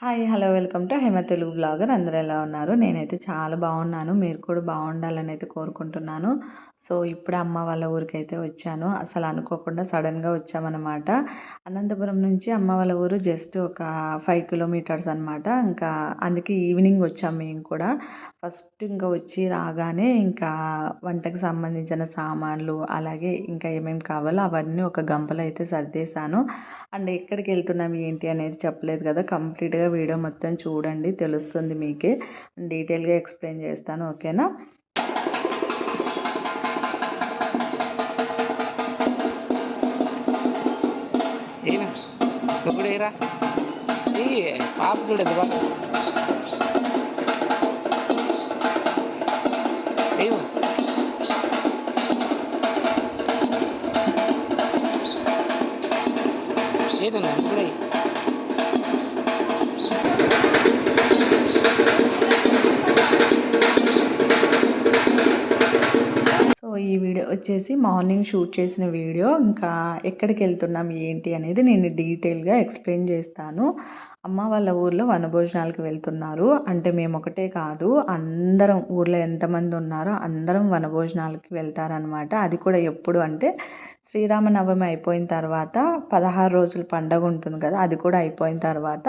Hi hello welcome to Hema Telugu blogger. అందరూ ఎలా ఉన్నారు? నేనైతే చాలా బాగున్నాను. మీరు కూడా బాగుండాలని అయితే కోరుకుంటున్నాను. సో ఇప్పుడే అమ్మ వాళ్ళ ఊరికైతే వచ్చాను. అసలు అనుకోకుండా సడన్గా వచ్చామన్నమాట. అనంతపురం నుంచి అమ్మ వాళ్ళ ఊరు జస్ట్ ఒక ఫైవ్ కిలోమీటర్స్ అనమాట ఇంకా అందుకే ఈవినింగ్ వచ్చాము మేము కూడా. ఫస్ట్ ఇంకా వచ్చి రాగానే ఇంకా వంటకు సంబంధించిన సామాన్లు అలాగే ఇంకా ఏమేమి కావాలో అవన్నీ ఒక గంపలో అయితే సర్దేశాను. అండ్ ఎక్కడికి వెళ్తున్నాం ఏంటి అనేది చెప్పలేదు కదా కంప్లీట్గా వీడియో మొత్తం చూడండి తెలుస్తుంది మీకే. డీటెయిల్గా ఎక్స్ప్లెయిన్ చేస్తాను ఓకేనా? ఏనా ఏరా? పాప చూడదు ఏదన్నా నువ్వు సో ఈ వీడియో వచ్చేసి మార్నింగ్ షూట్ చేసిన వీడియో. ఇంకా ఎక్కడికి వెళ్తున్నాం ఏంటి అనేది నేను డీటెయిల్గా ఎక్స్ప్లెయిన్ చేస్తాను. అమ్మ వాళ్ళ ఊర్లో వనభోజనాలకు వెళ్తున్నారు. అంటే మేము ఒకటే కాదు అందరం ఊర్లో ఎంతమంది ఉన్నారో అందరం వనభోజనాలకి వెళ్తారనమాట అది కూడా ఎప్పుడు అంటే శ్రీరామనవమి అయిపోయిన తర్వాత పదహారు రోజుల పండగ ఉంటుంది కదా అది కూడా అయిపోయిన తర్వాత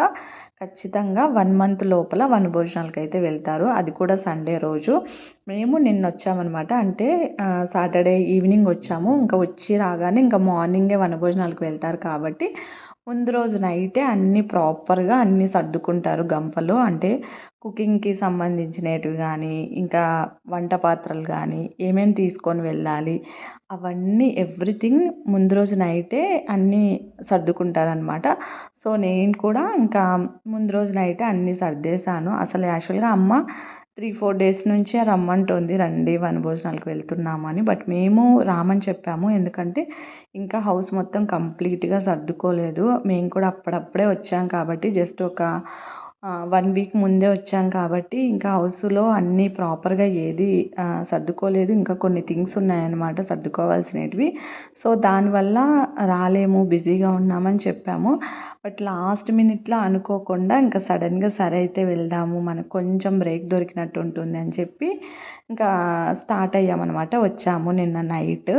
ఖచ్చితంగా వన్ మంత్ లోపల వనభోజనాలకు అయితే వెళ్తారు. అది కూడా సండే రోజు. మేము నిన్న వచ్చామన్నమాట. అంటే సాటర్డే ఈవినింగ్ వచ్చాము. ఇంకా వచ్చి రాగానే ఇంకా మార్నింగే వనభోజనాలకు వెళ్తారు కాబట్టి ముందు రోజు నైటే అన్నీ ప్రాపర్గా అన్నీ సర్దుకుంటారు గంపలో. అంటే కుకింగ్కి సంబంధించినవి కానీ ఇంకా వంట పాత్రలు కానీ ఏమేమి తీసుకొని వెళ్ళాలి అవన్నీ ఎవ్రీథింగ్ ముందు రోజు నైటే అన్నీ సర్దుకుంటారనమాట సో నేను కూడా ఇంకా ముందు రోజు నైటే అన్నీ సర్దేశాను. అసలు యాక్చువల్గా అమ్మ త్రీ ఫోర్ డేస్ నుంచి రమ్మంటుంది రండి వనభోజనాలకు వెళ్తున్నామని బట్ మేము రామని చెప్పాము. ఎందుకంటే ఇంకా హౌస్ మొత్తం కంప్లీట్గా సర్దుకోలేదు. మేము కూడా అప్పుడప్పుడే వచ్చాం కాబట్టి జస్ట్ ఒక వన్ వీక్ ముందే వచ్చాం కాబట్టి ఇంకా హౌస్లో అన్నీ ప్రాపర్గా ఏది సర్దుకోలేదు. ఇంకా కొన్ని థింగ్స్ ఉన్నాయన్నమాట సర్దుకోవాల్సినవి. సో దానివల్ల రాలేము బిజీగా ఉన్నామని చెప్పాము. బట్ లాస్ట్ మినిట్లో అనుకోకుండా ఇంకా సడన్గా సరే అయితే వెళ్దాము మనకు కొంచెం బ్రేక్ దొరికినట్టు ఉంటుంది అని చెప్పి ఇంకా స్టార్ట్ అయ్యామన్నమాట. వచ్చాము నిన్న నైట్.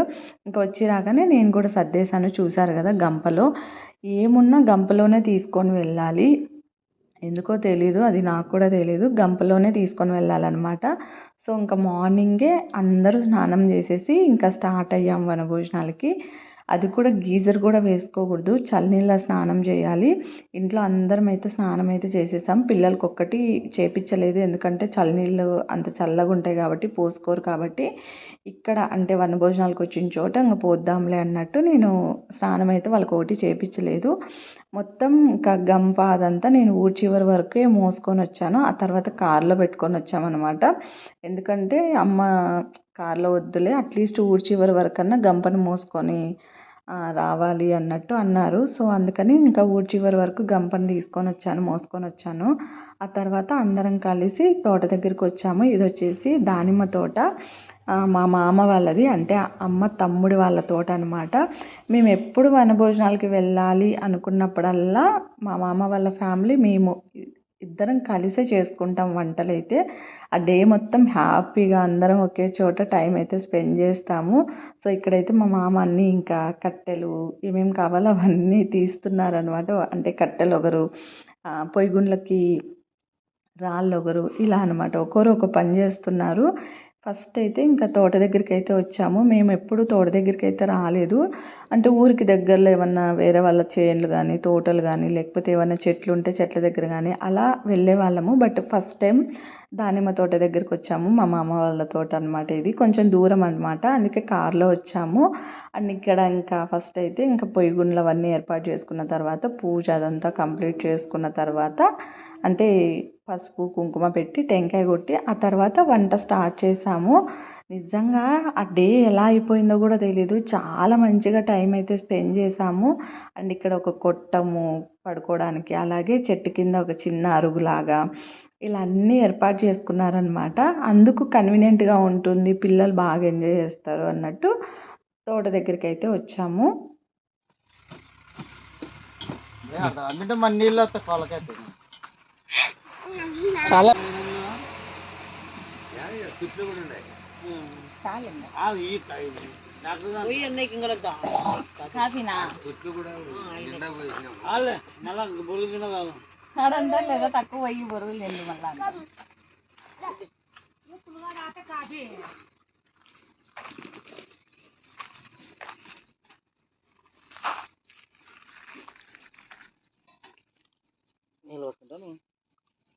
ఇంకా వచ్చి రాగానే నేను కూడా సర్దేశాను చూసారు కదా గంపలో. ఏమున్నా గంపలోనే తీసుకొని వెళ్ళాలి. ఎందుకో తెలీదు అది నాకు కూడా తెలీదు. గంపలోనే తీసుకొని వెళ్ళాలన్నమాట. సో ఇంకా మార్నింగే అందరూ స్నానం చేసేసి ఇంకా స్టార్ట్ అయ్యాం వనభోజనాలకి. అది కూడా గీజర్ కూడా వేసుకోకూడదు. చల్లనీళ్ళ స్నానం చేయాలి. ఇంట్లో అందరం అయితే స్నానం అయితే చేసేసాం. పిల్లలకి ఒక్కటి చేపించలేదు ఎందుకంటే చల్లనీళ్ళు అంత చల్లగా ఉంటాయి కాబట్టి పోసుకోరు కాబట్టి. ఇక్కడ అంటే వనభోజనాలకు వచ్చిన చోట ఇంకా పోద్దాంలే అన్నట్టు నేను స్నానం అయితే వాళ్ళకి ఒకటి చేపించలేదు మొత్తం ఇంకా గంప అదంతా నేను ఊరి చివరి వరకే మోసుకొని వచ్చాను. ఆ తర్వాత కార్లో పెట్టుకొని వచ్చామన్నమాట. ఎందుకంటే అమ్మ కార్లో వద్దులే. అట్లీస్ట్ ఊరి చివరి వరకన్నా గంపను మోసుకొని రావాలి అన్నట్టు అన్నారు. సో అందుకని ఇంకా ఊరి చివరి వరకు గంపని తీసుకొని వచ్చాను మోసుకొని వచ్చాను. ఆ తర్వాత అందరం కలిసి తోట దగ్గరికి వచ్చాము. ఇది వచ్చేసి దానిమ్మ తోట. మా మామ వాళ్ళది అంటే అమ్మ తమ్ముడి వాళ్ళ తోట అనమాట మేము ఎప్పుడు వనభోజనాలకి వెళ్ళాలి అనుకున్నప్పుడల్లా మా మామ వాళ్ళ ఫ్యామిలీ మేము ఇద్దరం కలిసే చేసుకుంటాం వంటలు అయితే ఆ డే మొత్తం హ్యాపీగా అందరం ఒకే చోట టైం అయితే స్పెండ్ చేస్తాము. సో ఇక్కడైతే మా మామ అన్నీ ఇంకా కట్టెలు ఏమేమి కావాలో అవన్నీ తీస్తున్నారనమాట అంటే కట్టెలు ఒకరు పొయ్యిగుండ్లకి రాళ్ళు ఒకరు ఇలా అనమాట ఒకరు ఒక పని చేస్తున్నారు. ఫస్ట్ అయితే ఇంకా తోట దగ్గరికి అయితే వచ్చాము. మేము ఎప్పుడు తోట దగ్గరికి అయితే రాలేదు. అంటే ఊరికి దగ్గరలో ఏమన్నా వేరే వాళ్ళ చేన్లు కానీ తోటలు కానీ లేకపోతే ఏమైనా చెట్లు ఉంటే చెట్ల దగ్గర కానీ అలా వెళ్ళే వాళ్ళము. బట్ ఫస్ట్ టైం దానిమ్మ తోట దగ్గరికి వచ్చాము. మా మామ వాళ్ళ తోట అనమాట ఇది. కొంచెం దూరం అనమాట అందుకే కార్లో వచ్చాము. అండ్ ఇక్కడ ఇంకా ఫస్ట్ అయితే ఇంకా పొయ్యి గుండ్లు అవన్నీ ఏర్పాటు చేసుకున్న తర్వాత పూజ అదంతా కంప్లీట్ చేసుకున్న తర్వాత అంటే పసుపు కుంకుమ పెట్టి టెంకాయ కొట్టి ఆ తర్వాత వంట స్టార్ట్ చేసాము. నిజంగా ఆ డే ఎలా అయిపోయిందో కూడా తెలీదు. చాలా మంచిగా టైం అయితే స్పెండ్ చేసాము. అండ్ ఇక్కడ ఒక కొట్టము పడుకోవడానికి అలాగే చెట్టు కింద ఒక చిన్న అరుగులాగా ఇలా అన్నీ ఏర్పాటు చేసుకున్నారనమాట అందుకు కన్వీనియంట్గా ఉంటుంది పిల్లలు బాగా ఎంజాయ్ చేస్తారు అన్నట్టు తోట దగ్గరికి అయితే వచ్చాము అందుంటే మన నీళ్ళు వస్తే కొలకైతే చాలా కాఫీనా మళ్ళా అడంతా లేదా తక్కువ పోయి బొరుగులు తిండి మళ్ళా నీళ్ళు వస్తుంటా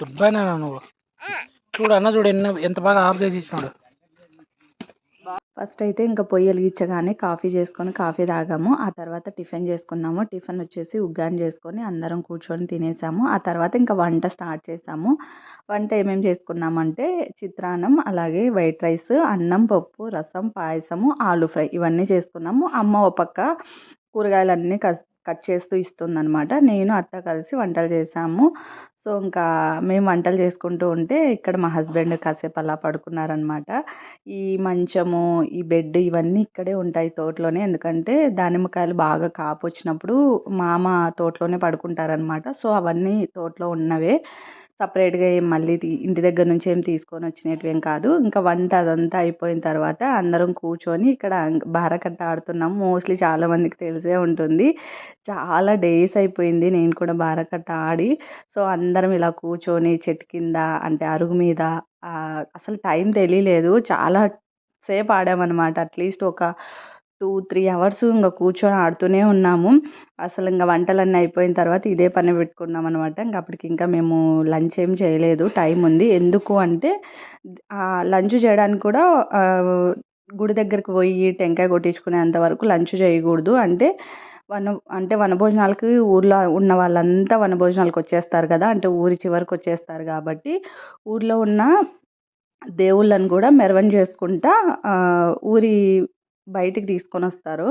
గుడ్ బై నాన్న నువ్వు. చూడు అన్న చూడు ఎన్న ఎంత బాగా ఆఫ్ చేసి ఇచ్చినాడు. ఫస్ట్ అయితే ఇంకా పొయ్యి వెలిగించగానే కాఫీ చేసుకొని కాఫీ తాగాము. ఆ తర్వాత టిఫిన్ చేసుకున్నాము. టిఫిన్ వచ్చేసి ఉగ్గాని చేసుకొని అందరం కూర్చొని తినేసాము. ఆ తర్వాత ఇంకా వంట స్టార్ట్ చేసాము. వంట ఏమేమి చేసుకున్నామంటే చిత్రాన్నం అలాగే వైట్ రైస్ అన్నం పప్పు రసం పాయసము ఆలు ఫ్రై ఇవన్నీ చేసుకున్నాము. అమ్మ ఒక పక్క కూరగాయలన్నీ కస్ కట్ చేస్తూ ఇస్తుందనమాట నేను అత్త కలిసి వంటలు చేసాము. సో ఇంకా మేము వంటలు చేసుకుంటూ ఉంటే ఇక్కడ మా హస్బెండ్ కాసేపు అలా పడుకున్నారనమాట ఈ మంచము ఈ బెడ్ ఇవన్నీ ఇక్కడే ఉంటాయి తోటలోనే. ఎందుకంటే దానిమ్మకాయలు బాగా కాపు వచ్చినప్పుడు మామ తోటలోనే పడుకుంటారనమాట సో అవన్నీ తోటలో ఉన్నవే. సపరేట్గా ఏం మళ్ళీ ఇంటి దగ్గర నుంచి ఏం తీసుకొని వచ్చినట్టు ఏం కాదు. ఇంకా వంట అదంతా అయిపోయిన తర్వాత అందరం కూర్చొని ఇక్కడ బారకట్ట ఆడుతున్నాం. మోస్ట్లీ చాలామందికి తెలిసే ఉంటుంది. చాలా డేస్ అయిపోయింది నేను కూడా బారకట్ట ఆడి. సో అందరం ఇలా కూర్చొని చెట్టు కింద అంటే అరుగు మీద అసలు టైం తెలియలేదు చాలా సేపు ఆడామన్నమాట. అట్లీస్ట్ ఒక టూ త్రీ అవర్స్ ఇంకా కూర్చొని ఆడుతూనే ఉన్నాము. అసలు ఇంకా వంటలన్నీ అయిపోయిన తర్వాత ఇదే పని పెట్టుకున్నాం అనమాట ఇంకా అప్పటికి ఇంకా మేము లంచ్ ఏం చేయలేదు. టైం ఉంది. ఎందుకు అంటే లంచ్ చేయడానికి కూడా గుడి దగ్గరికి పోయి టెంకాయ కొట్టించుకునేంత వరకు లంచ్ చేయకూడదు. అంటే వన అంటే వనభోజనాలకి ఊర్లో ఉన్న వాళ్ళంతా వనభోజనాలకు వచ్చేస్తారు కదా. అంటే ఊరి చివరికి వచ్చేస్తారు కాబట్టి ఊర్లో ఉన్న దేవుళ్ళని కూడా మెరవన చేసుకుంటా ఊరి బయటికి తీసుకొని వస్తారు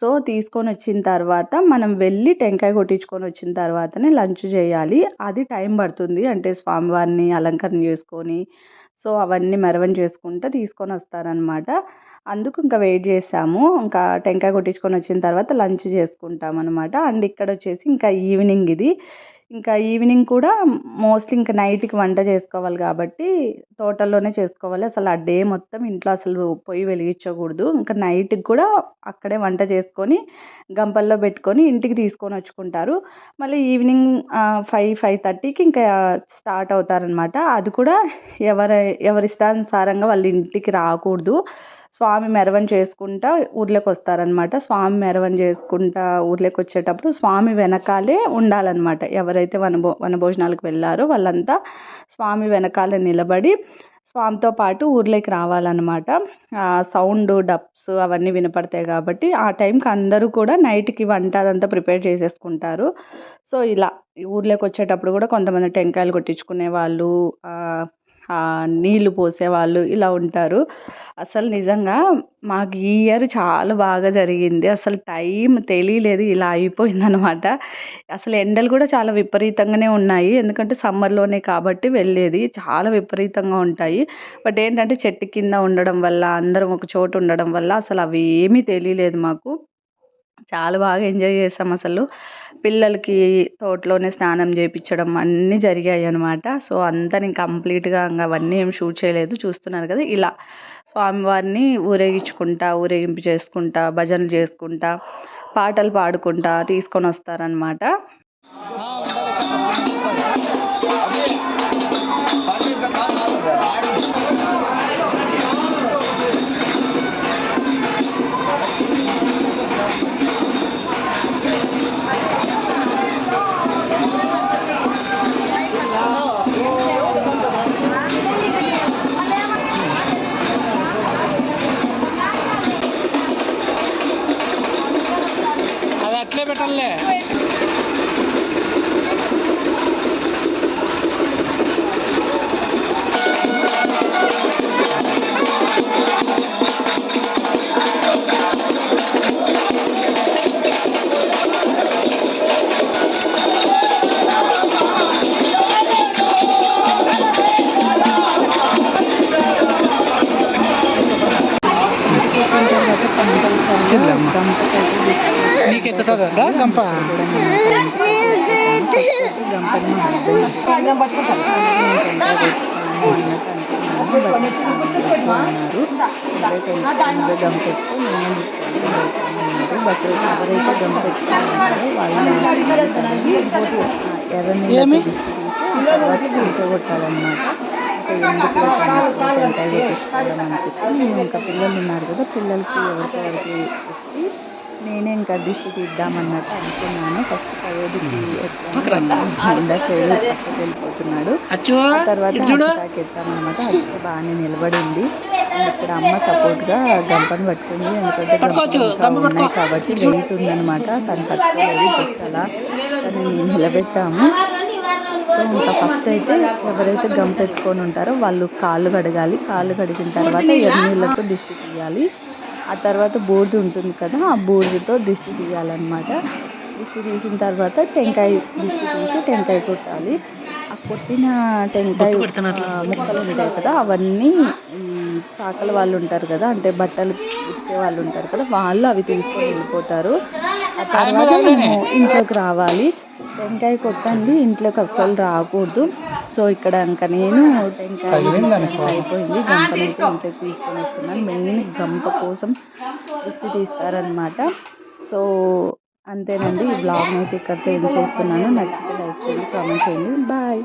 సో తీసుకొని వచ్చిన తర్వాత మనం వెళ్ళి టెంకాయ కొట్టించుకొని వచ్చిన తర్వాతనే లంచ్ చేయాలి. అది టైం పడుతుంది. అంటే స్వామివారిని అలంకరణ చేసుకొని సో అవన్నీ మెరవని చేసుకుంటూ తీసుకొని వస్తారనమాట అందుకు ఇంకా వెయిట్ చేసాము ఇంకా టెంకాయ కొట్టించుకొని వచ్చిన తర్వాత లంచ్ చేసుకుంటాం అనమాట అండ్ ఇక్కడ వచ్చేసి ఇంకా ఈవినింగ్ ఇది. ఇంకా ఈవినింగ్ కూడా మోస్ట్లీ ఇంకా నైట్కి వంట చేసుకోవాలి కాబట్టి తోటల్లోనే చేసుకోవాలి. అసలు ఆ డే మొత్తం ఇంట్లో అసలు పొయ్యి వెలిగించకూడదు. ఇంకా నైట్కి కూడా అక్కడే వంట చేసుకొని గంపల్లో పెట్టుకొని ఇంటికి తీసుకొని వచ్చుకుంటారు. మళ్ళీ ఈవినింగ్ ఫైవ్ ఫైవ్ థర్టీకి ఇంకా స్టార్ట్ అవుతారనమాట. అది కూడా ఎవరి ఎవరి ఇష్టానుసారంగా వాళ్ళ ఇంటికి రాకూడదు. స్వామి మెరవన చేసుకుంటా ఊర్లోకి వస్తారనమాట స్వామి మెరవన చేసుకుంటా ఊర్లోకి వచ్చేటప్పుడు స్వామి వెనకాలే ఉండాలన్నమాట. ఎవరైతే వనభో వనభోజనాలకు వెళ్ళారో వాళ్ళంతా స్వామి వెనకాల నిలబడి స్వామితో పాటు ఊర్లోకి రావాలన్నమాట. సౌండ్ డప్స్ అవన్నీ వినపడతాయి కాబట్టి ఆ టైంకి అందరూ కూడా నైట్కి వంట అదంతా ప్రిపేర్ చేసేసుకుంటారు. సో ఇలా ఊర్లోకి వచ్చేటప్పుడు కూడా కొంతమంది టెంకాయలు కొట్టించుకునే వాళ్ళు నీళ్ళు పోసేవాళ్ళు ఇలా ఉంటారు. అసలు నిజంగా మాకు ఈ ఇయర్ చాలా బాగా జరిగింది. అసలు టైం తెలియలేదు ఇలా అయిపోయిందనమాట. అసలు ఎండలు కూడా చాలా విపరీతంగానే ఉన్నాయి. ఎందుకంటే సమ్మర్లోనే కాబట్టి వెళ్ళేది చాలా విపరీతంగా ఉంటాయి. బట్ ఏంటంటే చెట్టు కింద ఉండడం వల్ల అందరం ఒక చోట ఉండడం వల్ల అసలు అవి ఏమీ తెలియలేదు మాకు. చాలా బాగా ఎంజాయ్ చేసాం అసలు. పిల్లలకి తోటలోనే స్నానం చేయించడం అన్నీ జరిగాయి అనమాట సో అంతా నేను కంప్లీట్గా ఇంకా అవన్నీ ఏం షూట్ చేయలేదు. చూస్తున్నారు కదా ఇలా స్వామివారిని ఊరేగించుకుంటా ఊరేగింపు చేసుకుంటా భజనలు చేసుకుంటా పాటలు పాడుకుంటా తీసుకొని వస్తారనమాట వాళ్ళు ఎర్రని కొట్టాలన్నమాట ఇంకా పిల్లలు ఉన్నారు కదా పిల్లలకి ఎవరికి ఎవరికి నేనే ఇంకా దిష్టి తీద్దామన్నట్టు అనుకున్నాను. ఫస్ట్ పయోధికి వెళ్ళిపోతున్నాడు తర్వాత హర్షితాకి ఎత్తామన్నమాట. హర్షిత బాగానే నిలబడింది. ఇక్కడ అమ్మ సపోర్ట్గా గంపను పట్టుకుంది. ఎందుకంటే గంపలు ఉన్నాయి. కాబట్టి వెయిట్ ఉందన్నమాట. తను పట్టుకోలేదు. జస్ట్ అలా తను నిలబెట్టాము. సో ఇంకా ఫస్ట్ అయితే ఎవరైతే గంప ఎత్తుకొని ఉంటారో వాళ్ళు కాళ్ళు కడగాలి. కాళ్ళు కడిగిన తర్వాత ఎర్రనీళ్ళతో దిష్టి తీయాలి. ఆ తర్వాత బూడిద ఉంటుంది కదా ఆ బూడిదతో దిష్టి తీయాలన్నమాట. దిష్టి తీసిన తర్వాత టెంకాయ దిష్టి తీసి టెంకాయ కొట్టాలి. ఆ కొట్టిన టెంకాయ ముక్కలు ఉంటాయి కదా అవన్నీ చాకల వాళ్ళు ఉంటారు కదా అంటే బట్టలు ఉతికే వాళ్ళు ఉంటారు కదా వాళ్ళు అవి తీసుకొని వెళ్ళిపోతారు. ఆ తర్వాత మేము ఇంట్లోకి రావాలి. టెంకాయ కొట్టండి ఇంట్లోకి అస్సలు రాకూడదు. సో ఇక్కడ ఇంకా నేను టెంకాయ అయిపోయింది. గంపని ఇంట్లోకి తీసుకొని వస్తున్నాను మెయిన్ గంప కోసం దిష్టి తీస్తారనమాట సో అంతేనండి. ఈ బ్లాగ్ని అయితే ఇక్కడితో ఎండ్ చేస్తున్నాను. నచ్చితే లైక్ చేయండి కామెంట్ చేయండి. బాయ్.